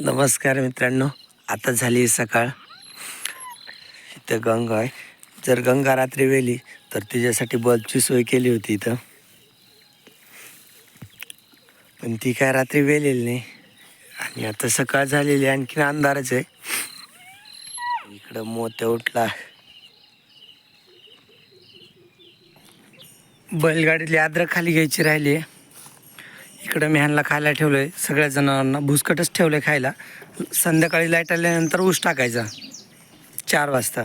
नमस्कार मित्रांनो आता झाली सकाळ. इथं गंगा आहे. जर गंगा रात्री वेली तर तिच्यासाठी बल्बची सोय केली होती इथं. पण ती काय रात्री वेलेली नाही. आणि आता सकाळ झालेली आहे, आणखीन अंधारच आहे. इकडं मोत्या उठला. बैलगाडीतली आद्रक खाली घ्यायची राहिली आहे इकडं मी ह्यांना खायला ठेवलं आहे सगळ्या जनावरांना भुसकटच ठेवलं आहे खायला. संध्याकाळी लाइट आल्यानंतर ऊस टाकायचा. चार वाजता.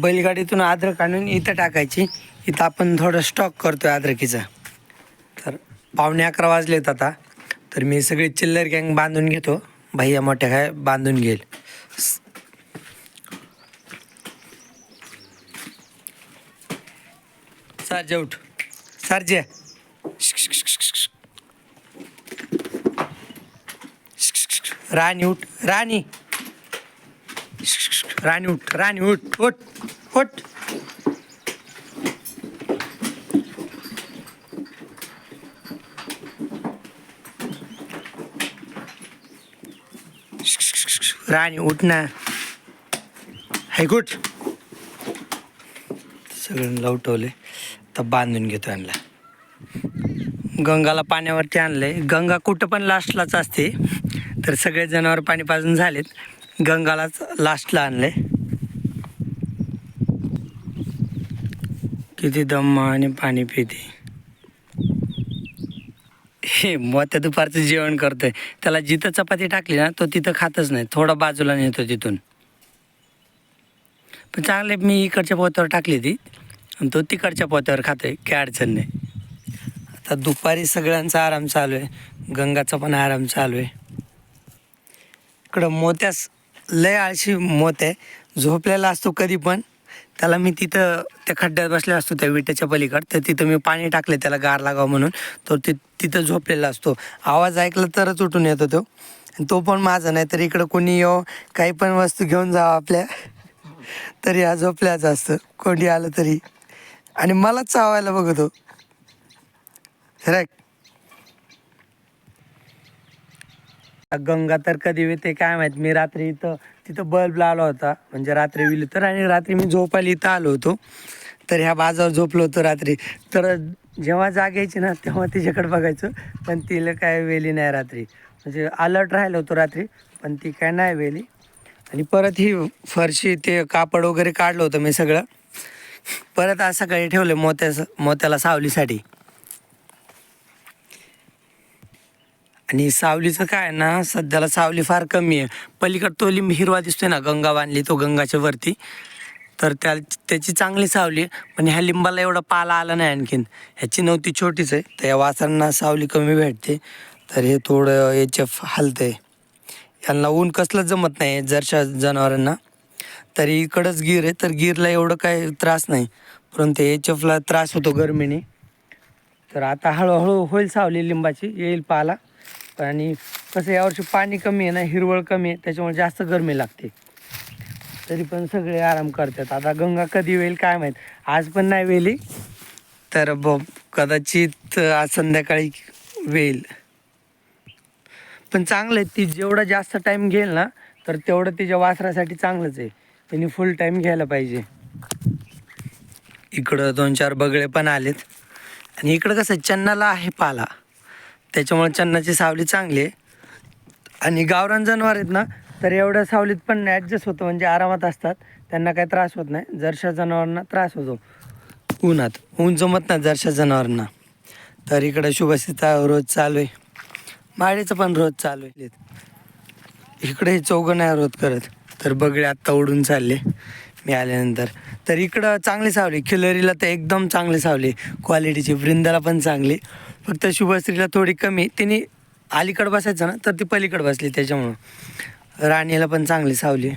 बैलगाडीतून अद्रक आणून इथं टाकायची. इथं आपण थोडं स्टॉक करतो आहे अद्रकीचा तर पावणे अकरा वाजलेत आता. तर मी सगळी चिल्लर गँग बांधून घेतो. भैया मोठ्या काय बांधून घेईल. सारजे उठ. सारजे. राणी उठ राणी. राणी उठ राणी उठ उठ उठ. राणी उठ ना. हाय गुट सगळ्यांना लवटवले तर बांधून घेतो आणला गंगाला पाण्यावरती आणलंय. गंगा कुठं पण लास्टलाच असते. तर सगळे जनावर पाणी पाजून झालेत. गंगालाच लास्टला आणलंय. किती दम आणि पाणी पिते. हे मोत्या दुपारचं जेवण करतोय. त्याला जिथं चपाती टाकली ना तो तिथं खातच नाही. थोडा बाजूला नेतो तिथून. पण चांगले मी इकडच्या पोत्यावर टाकली ती. आणि तो तिकडच्या पोत्यावर खातोय काय अडचण नाही. आता दुपारी सगळ्यांचा आराम चालू आहे. गंगाचा पण आराम चालू आहे. इकडं मोत्यास लय आळशी मोत आहे. झोपलेला असतो कधी पण. त्याला मी तिथं त्या खड्ड्यात बसले असतो त्या विट्याच्या पलीकड. तर तिथं मी पाणी टाकले त्याला गार लागावं म्हणून. तो ति तिथं झोपलेला असतो. आवाज ऐकला तरच उठून येतो तो. तो पण माझा नाही तर इकडं कोणी येऊ काही पण वस्तू घेऊन जावं आपल्या. तरी हा झोपल्याच असतं. कोणी आलं तरी. आणि मलाच चावायला बघतो. गंगा तर कधी येते काय माहीत? मी रात्री इथं तिथं बल्ब लावला होता. म्हणजे रात्री विली तर आणि रात्री मी झोपायला इथं आलो होतो. तर ह्या बाजावर झोपलो होतो रात्री. तर जेव्हा जाग यायची ना तेव्हा तिच्याकडे बघायचं. पण तिला काय वेली नाही रात्री. म्हणजे अलर्ट राहिलो होतो रात्री पण ती काय नाही वेली. आणि परत ही फरशी ते कापड वगैरे काढलं होतं मी सगळं. परत आज सकाळी ठेवलं मोत्या मोत्याला सावलीसाठी. आणि सावलीचं काय आहे ना सध्याला सावली फार कमी आहे. पलीकड तो लिंब हिरवा दिसतोय ना गंगा बांधली तो गंगाच्या वरती. तर त्या त्याची चांगली सावली आहे पण ह्या लिंबाला एवढा पाला आला नाही आणखीन. ह्याची नव्हती छोटीच आहे. तर या वासरांना सावली कमी भेटते. तर हे थोडं याच्या हलतं आहे यांना ऊन कसलं जमत नाही जरशा जनावरांना. तरी इकडंच गिर आहे तर गिरला एवढं काही त्रास नाही. परंतु एच एफला त्रास होतो गरमीने. तर आता हळूहळू होईल सावली लिंबाची येईल पाला. आणि कसं यावर्षी पाणी कमी आहे ना हिरवळ कमी आहे त्याच्यामुळे जास्त गरमी लागते. तरी पण सगळे आराम करतात. आता गंगा कधी होईल काय माहीत. आज पण नाही वेली तर ब कदाचित आज संध्याकाळी वेईल. पण चांगलं आहे ती जेवढा जास्त टाईम घेईल ना तर तेवढं तिच्या वासरासाठी चांगलंच आहे. त्यांनी फुल टाईम घ्यायला पाहिजे. इकडं दोन चार बगळे पण आलेत. आणि इकडं कसं चन्नाला आहे पाला. त्याच्यामुळे चन्नाची सावली चांगली आहे. आणि गावरान जनावर आहेत ना तर एवढ्या सावलीत पण ॲडजस्ट होतं म्हणजे आरामात असतात. त्यांना काही त्रास होत नाही. जरशा जनावरांना त्रास होतो. उन्हात. ऊन जमत नाही जरशा जनावरांना. तर इकडं शुभसिता रोज चालू आहे. माळीचं पण रोज चालू आहे. इकडे हे चौघं नाही रोज करत. तर बगळे आत्ता उडून चालले. मी आल्यानंतर. तर इकडं चांगली सावली खिलरीला तर एकदम चांगली सावली क्वालिटीची वृंदाला पण चांगली फक्त शुभश्रीला थोडी कमी. तिने अलीकडं बसायचं ना तर ती पलीकडं बसली त्याच्यामुळं. राणीला पण चांगली सावली.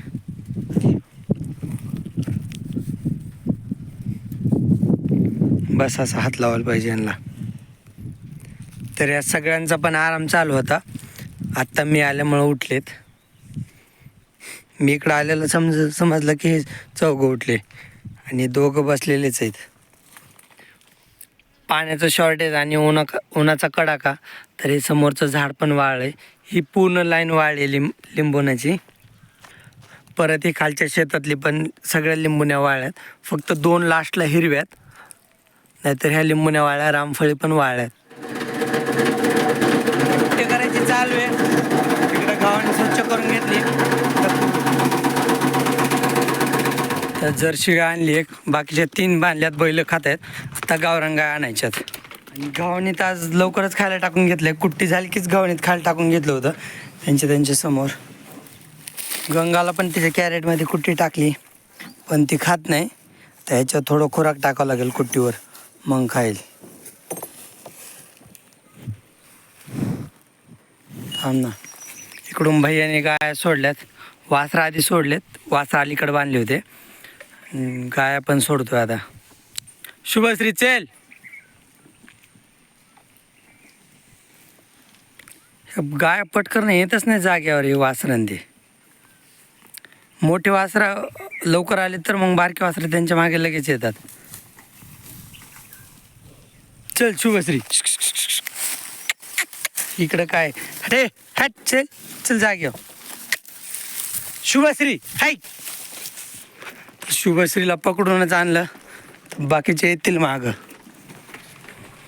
बस असा हात लावायला पाहिजे यांना. तर या सगळ्यांचा पण आराम चालू होता. आत्ता मी आल्यामुळं उठलेत. मी इकडं आलेलं समज समजलं की हे चौघं उठले. आणि दोघं बसलेलेच आहेत. पाण्याचं शॉर्टेज आणि उन्हा उन्हाचा कडाका तर हे समोरचं झाड पण वाळलं आहे ही पूर्ण लाईन वाळली लिंब लिंबोण्याची. परत ही खालच्या शेतातली पण सगळ्या लिंबुण्या वाळल्यात. फक्त दोन लास्टला हिरव्यात. नाहीतर ह्या लिंबुण्या वाळल्या रामफळी पण वाळल्यात. ते करायची चालू आहे. तिकडे गावाने स्वच्छ करून घेतली. तर जर्शी गाय आणली एक. बाकीच्या तीन बांधल्यात बैल खात आहेत आता गावरंगा आणायच्यात आणि गावणीत आज लवकरच खायला टाकून घेतलंय. कुट्टी झाली कीच गावणीत खायला टाकून घेतलं होतं. त्यांच्या त्यांच्यासमोर. गंगाला पण तिच्या कॅरेटमध्ये कुट्टी टाकली. पण ती खात नाही. तर ह्याच्यावर थोडं खुराक टाकावं लागेल कुट्टीवर. मग खाईल. थांब ना. इकडून भैयाने गाया सोडल्यात. वासरा आधी सोडलेत. वासरा अलीकडे बांधले होते. गाया पण सोडतोय आता. शुभश्री चेल. गाय पटकन येतच नाही जाग्यावर हे वासरं मोठे वासरा लवकर आले तर मग बारके वासरे त्यांच्या मागे लगेच येतात. चल शुभश्री. इकडं काय? अरे हट चल चल जाग्यावर शुभश्री हाय. शुभश्रीला पकडूनच आणलं. बाकीचे येतील माग.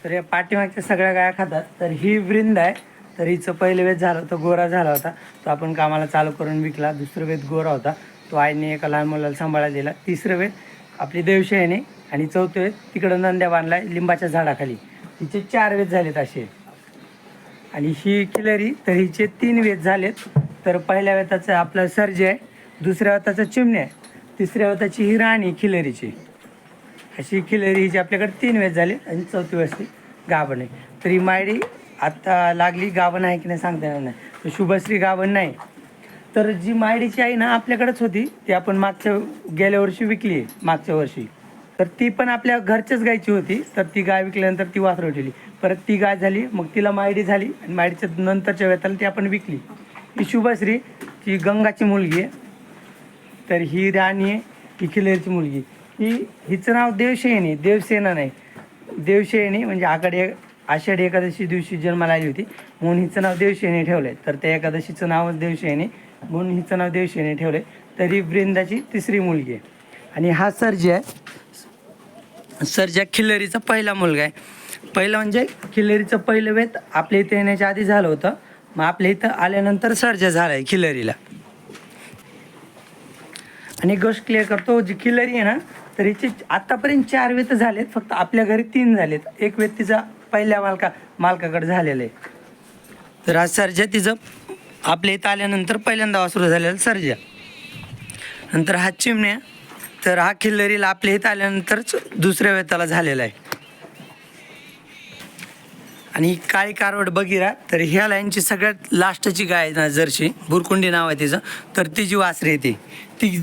तर या पाठीमागच्या सगळ्या गाया खातात. तर ही वृंद आहे. तर हिचं पहिलं वेध झालं तो गोरा झाला होता. तो आपण कामाला चालू करून विकला. दुसरं वेध गोरा होता. तो आईने एका लहान मुलाला सांभाळायला दिला. तिसरं वेध आपली देवशेने आणि चौथं वेध तिकडं नंद्या बांधला लिंबाच्या झाडाखाली. तिचे चार वेध झालेत असे. आणि ही किलरी तर हिचे तीन वेध झालेत. तर पहिल्या वेताचं आपलं सर्जे आहे. दुसऱ्या वेताचं चिमणे आहे. तिसऱ्या वेताची ही राणी खिलरीची. अशी खिलरी हिची आपल्याकडे तीन वेळेस झाली आणि चौथी वेळेस ती गाभण आहे. तर ही मायडी आत्ता लागली गाभण आहे की नाही सांगता येणार नाही. तर शुभश्री गाभण नाही. तर जी मायडीची आई ना आपल्याकडेच होती ती आपण मागच्या गेल्या वर्षी विकली आहे मागच्या वर्षी. तर ती पण आपल्या घरच्याच गायची होती तर ती गाय विकल्यानंतर ती वासरं ठेवली. परत ती गाय झाली मग तिला मायडी झाली आणि मायडीच्या नंतरच्या वेताला ती आपण विकली. ही शुभश्री ती गंगाची मुलगी आहे. तर ही राणी आहे ही खिलेरची मुलगी ही हिचं नाव देवशयनी देवसेना नाही. देवशयनी म्हणजे आकडे आषाढी एकादशी दिवशी जन्माला आली होती. म्हणून हिचं नाव देवशयनी ठेवलं आहे तर त्या एकादशीचं नावच देवशयनी म्हणून हिचं नाव देवशयनी ठेवलं आहे तर ही वृंदाची तिसरी मुलगी आहे. आणि हा सर्जी आहे सर्जा खिल्लरीचा पहिला मुलगा आहे. पहिला म्हणजे खिल्लरीचं पहिलं वेत आपल्या इथे येण्याच्या आधी झालं होतं. मग आपल्या इथं आल्यानंतर सर्जा झाला आहे खिल्लरीला. आणि गोष्ट क्लिअर करतो जी खिल्लरी आहे ना तर हिचे आतापर्यंत चार वेत झालेत फक्त आपल्या घरी तीन झालेत. एक व्यक्तीचा पहिल्या मालका मालकाकडे झालेला आहे. तर आज सर्जा तिचं आपल्या इथं आल्यानंतर पहिल्यांदा वासरू झालेला सर्जा. नंतर हा चिमण्या तर हा खिल्लरीला आपल्या इथं आल्यानंतरच दुसऱ्या वेताला झालेला आहे. आणि काळी कारवड बघिरा तर ह्या लाईनची सगळ्यात लास्टची गाय ना जर्शी बुरकुंडी नाव आहे तिचं. तर ती जी वासरी आहे ती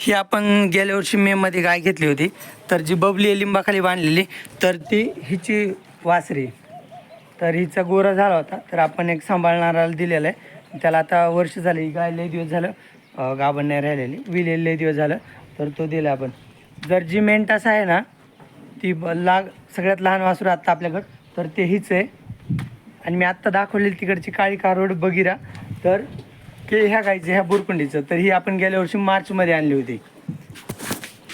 ही आपण गेल्या वर्षी मेमध्ये गाय घेतली होती. तर जी बबली आहे लिंबाखाली बांधलेली तर ती हिची वासरी तर हिचा गोरा झाला होता. तर आपण एक सांभाळणाराला दिलेला आहे. त्याला आता वर्ष झालं ही गाय लय दिवस झालं गाभण नाही राहिलेली. विलेली लय दिवस झालं तर तो दिला आपण. जर जी मेंटास आहे ना ती ब- लाग सगळ्यात लहान वासरू आत्ता आपल्याकडं तर ते हीच आहे. आणि मी आत्ता दाखवलेली तिकडची काळी कारोड बगिरा. तर ते ह्या गायचं ह्या बुरकुंडीचं. तर ही आपण गेल्या वर्षी मार्चमध्ये आणली होती.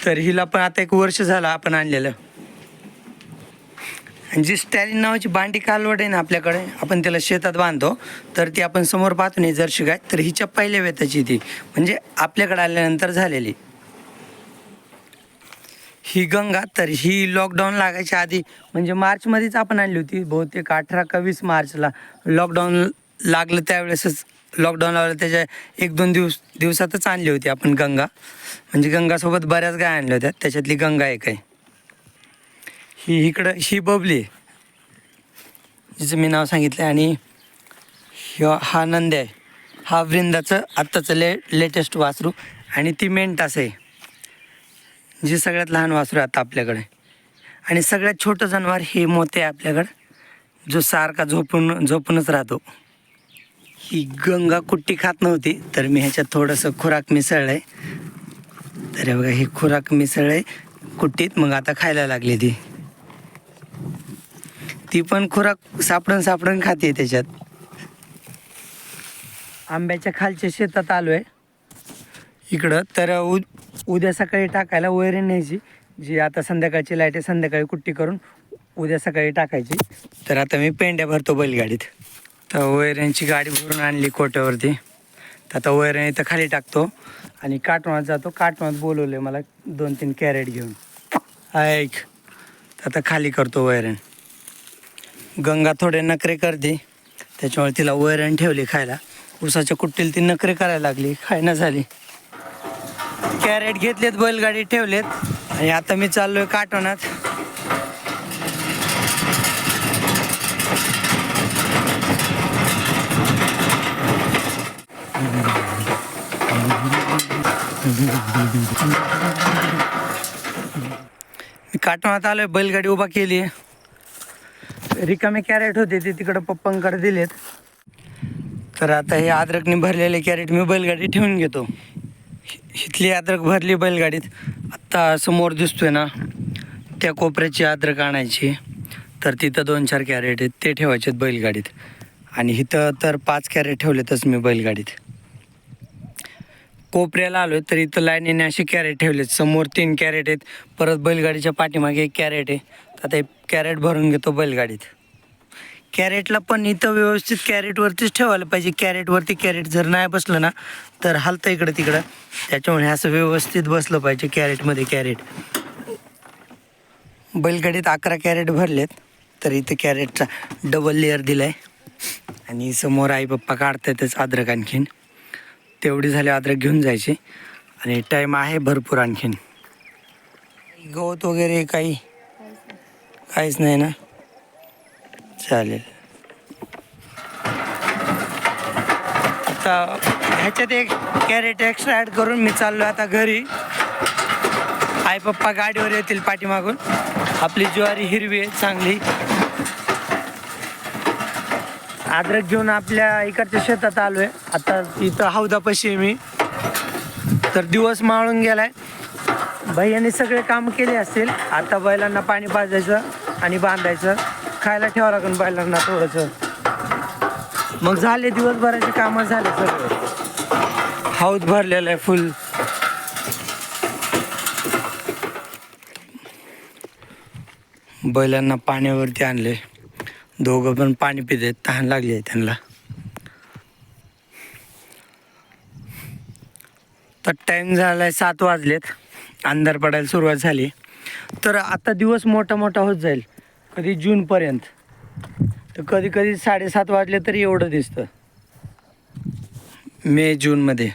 तर हिला पण आता एक वर्ष झालं आपण आणलेलं. आणि जी स्टॅलिन नावाची बांडी कालवड आहे ना आपल्याकडे आपण त्याला शेतात बांधतो तर ती आपण समोर पाहतो नाही जर्शी गाय. तर हिच्या पहिल्या वेताची ती म्हणजे आपल्याकडे आल्यानंतर झालेली. ही गंगा तर ही लॉकडाऊन लागायच्या आधी म्हणजे मार्चमध्येच आपण आणली होती बहुतेक अठरा का वीस मार्चला लॉकडाऊन लागलं त्यावेळेसच. लॉकडाऊन लावलं त्याच्या एक दोन दिवस दिवसातच आणली होती आपण गंगा. म्हणजे गंगासोबत बऱ्याच गाय आणल्या होत्या. त्याच्यातली गंगा एक आहे. ही इकडं ही बबली आहे. जिचं मी नाव सांगितलं आहे आणि हा नंद आहे. हा वृंदाचं आत्ताचं ले लेटेस्ट वासरू आणि ती मेंटास आहे. जी सगळ्यात लहान वासरू आहे आता आपल्याकडे. आणि सगळ्यात छोटं जनावर हे मोते आहे आपल्याकडं. जो सारखा झोपून झोपूनच राहतो. ही गंगा कुट्टी खात नव्हती तर मी ह्याच्यात थोडंसं खुराक मिसळलं आहे तर बघा ही खुराक मिसळ आहे कुट्टीत मग आता खायला लागली ती. ती पण खुराक सापडून सापडून खाते त्याच्यात. आंब्याच्या खालच्या शेतात आलो आहे इकडं तर उ उद्या सकाळी टाकायला वैरण न्यायची. जी आता संध्याकाळची लाइट आहे संध्याकाळी कुट्टी करून उद्या सकाळी टाकायची. तर आता मी पेंड्या भरतो बैलगाडीत. तर वैरणची गाडी भरून आणली कोट्यावरती. तर आता वैरण इथं खाली टाकतो आणि काटवात जातो. काटवात बोलवले मला दोन तीन कॅरेट घेऊन. ऐक. तर आता खाली करतो वैरण. गंगा थोडे नखरे करते. त्याच्यामुळे तिला वैरण ठेवली खायला. उसाच्या कुट्टीला ती नखरे करायला लागली. खायना झाली. कॅरेट घेतलेत बैलगाडी ठेवलेत. आणि आता मी चाललोय काटवनात मी काटवनात आलोय बैलगाडी उभा केली रिकामे कॅरेट होते ते तिकडं पप्पांकडे दिलेत. तर आता हे अद्रकने भरलेले कॅरेट मी बैलगाडी ठेवून घेतो. इथली अद्रक भरली बैलगाडीत. आत्ता समोर दिसतोय ना त्या कोपऱ्याची अद्रक आणायची. तर तिथं दोन चार कॅरेट आहेत ते ठेवायचे आहेत बैलगाडीत. आणि इथं तर पाच कॅरेट ठेवलेतच मी बैलगाडीत. कोपऱ्याला आलो तर इथं लाईनीने असे कॅरेट ठेवलेत. समोर तीन कॅरेट आहेत. परत बैलगाडीच्या पाठीमागे एक कॅरेट आहे. तर आता एक कॅरेट भरून घेतो बैलगाडीत. कॅरेटला पण इथं व्यवस्थित कॅरेटवरतीच ठेवायला पाहिजे. कॅरेटवरती कॅरेट जर नाही बसलं ना तर हलतं इकडं तिकडं. त्याच्यामुळे असं व्यवस्थित बसलं पाहिजे कॅरेटमध्ये कॅरेट बैलगाडीत अकरा कॅरेट भरलेत. तर इथं कॅरेटचा डबल लेअर दिला आहे आणि समोर आई पप्पा काढतातच अद्रक आणखीन. तेवढी झाली अद्रक घेऊन जायची. आणि टाईम आहे भरपूर आणखीन. गवत वगैरे काही? काहीच नाही ना? चालेल. आता ह्याच्यात एक कॅरेट एक्स्ट्रा ॲड करून मी चाललो आता घरी. आई पप्पा गाडीवर येतील पाठीमागून. आपली ज्वारी हिरवी आहे चांगली. अद्रक घेऊन आपल्या इकडच्या शेतात आलो आहे आता इथं हौदापाशी आहे मी. तर दिवस माळून गेलाय. भैयाने सगळे काम केले असतील. आता बैलांना पाणी पाजायचं आणि बांधायचं. खायला ठेवावं लागेल बैलांना थोडंसं. मग झाले दिवसभराचे कामं झाले सगळे. हौद भरलेलं आहे फुल बैलांना पाण्यावरती आणले दोघं पण पाणी पिते तहान लागली आहे त्यांना. तर टाईम झाला आहे सात वाजलेत अंधार पडायला सुरुवात झाली. तर आता दिवस मोठा मोठा होत जाईल कधी जूनपर्यंत तर कधी कधी साडेसात वाजले तरी एवढं दिसतं. मे जूनमध्ये